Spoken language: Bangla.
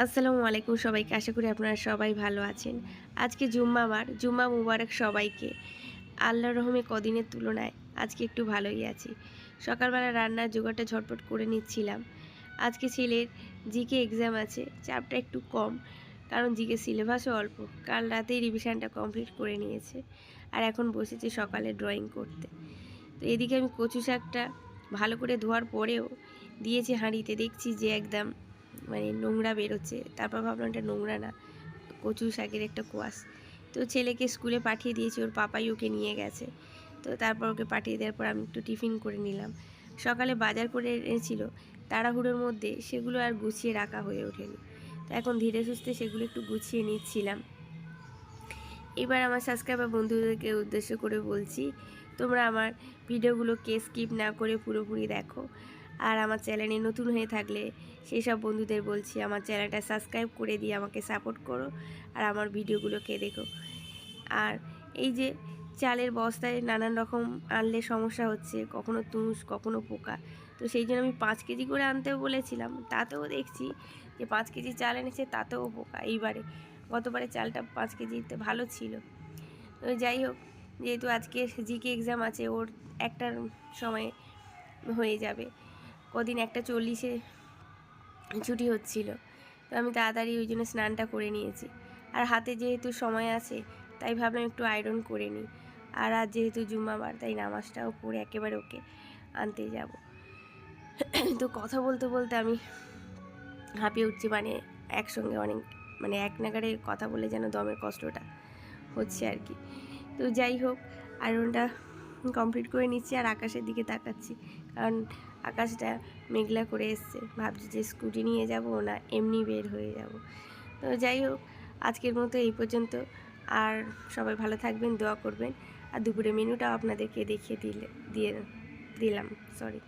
আসসালামু আলাইকুম সবাইকে। আশা করি আপনারা সবাই ভালো আছেন। আজকে জুম্মা জুম্মাবার জুম্মা মুবারক সবাইকে। আল্লাহর রহমে কদিনের তুলনায় আজকে একটু ভালোই আছি। সকালবেলা রান্নার জোগাড়টা ঝটপট করে নিচ্ছিলাম। আজকে ছেলের জিকে এক্সাম আছে, চাপটা একটু কম, কারণ জিকে সিলেবাসও অল্প। কাল রাতেই রিভিশনটা কমপ্লিট করে নিয়েছে। আর এখন বসেছে সকালে ড্রয়িং করতে। তো এদিকে আমি কচু শাকটা ভালো করে ধোয়ার পরেও দিয়েছি হাঁড়িতে। দেখছি যে একদম মানে নোংরা বেরোচ্ছে। তারপর ভাবলাম এটা নোংরা না কচু শাকের একটা কোয়াশ। তো ছেলেকে স্কুলে পাঠিয়ে দিয়েছি, ওর পাপাই ওকে নিয়ে গেছে। তো তারপর ওকে পাঠিয়ে দেওয়ার পর আমি একটু টিফিন করে নিলাম। সকালে বাজার করে এনেছিল, তাড়াহুড়োর মধ্যে সেগুলো আর গুছিয়ে রাখা হয়ে ওঠেনি। তো এখন ধীরে সুস্থে সেগুলো একটু গুছিয়ে নিচ্ছিলাম। এবার আমার সাবস্ক্রাইবার বন্ধুদেরকে উদ্দেশ্য করে বলছি, তোমরা আমার ভিডিওগুলোকে স্কিপ না করে পুরোপুরি দেখো। আর আমার চ্যানেলে নতুন হয়ে থাকলে সেই সব বন্ধুদের বলছি, আমার চ্যানেলটা সাবস্ক্রাইব করে দিয়ে আমাকে সাপোর্ট করো আর আমার ভিডিওগুলোকে দেখো। আর এই যে চালের বস্তায় নানান রকম আনলে সমস্যা হচ্ছে, কখনো তুষ, কখনো পোকা। তো সেই জন্য আমি পাঁচ কেজি করে আনতেও বলেছিলাম, তাতেও দেখছি যে পাঁচ কেজি চাল এনেছে, তাতেও পোকা। এইবারে গতবারে চালটা পাঁচ কেজিতে ভালো ছিল। তো যাই হোক, যেহেতু আজকে জিকে এক্সাম আছে, ওর একটার সময় হয়ে যাবে। কদিন একটা চল্লিশে ছুটি হচ্ছিল। তো আমি তাড়াতাড়ি ওই জন্য স্নানটা করে নিয়েছি। আর হাতে যেহেতু সময় আছে, তাই ভাবলাম একটু আয়রন করে নিই। আর আজ যেহেতু জুম্মাবার, তাই নামাজটাও পড়ে একেবারে ওকে আনতে যাব। তো কথা বলতে বলতে আমি হাঁপিয়ে উঠছি মানে একসঙ্গে অনেক মানে এক নাগারে কথা বলে যেন দমের কষ্টটা হচ্ছে আর কি। তো যাই হোক আয়রনটা কমপ্লিট করে নিচ্ছি আর আকাশের দিকে তাকাচ্ছি। কারণ আকাশটা মেঘলা করে এসছে। ভাবছি যে স্কুটি নিয়ে যাব না, এমনি বের হয়ে যাব। তো যাই হোক, আজকের মতো এই পর্যন্ত। আর সবাই ভালো থাকবেন, দোয়া করবেন। আর দুপুরে মেনুটাও আপনাদেরকে দেখিয়ে দিলে, দিয়ে দিলাম সরি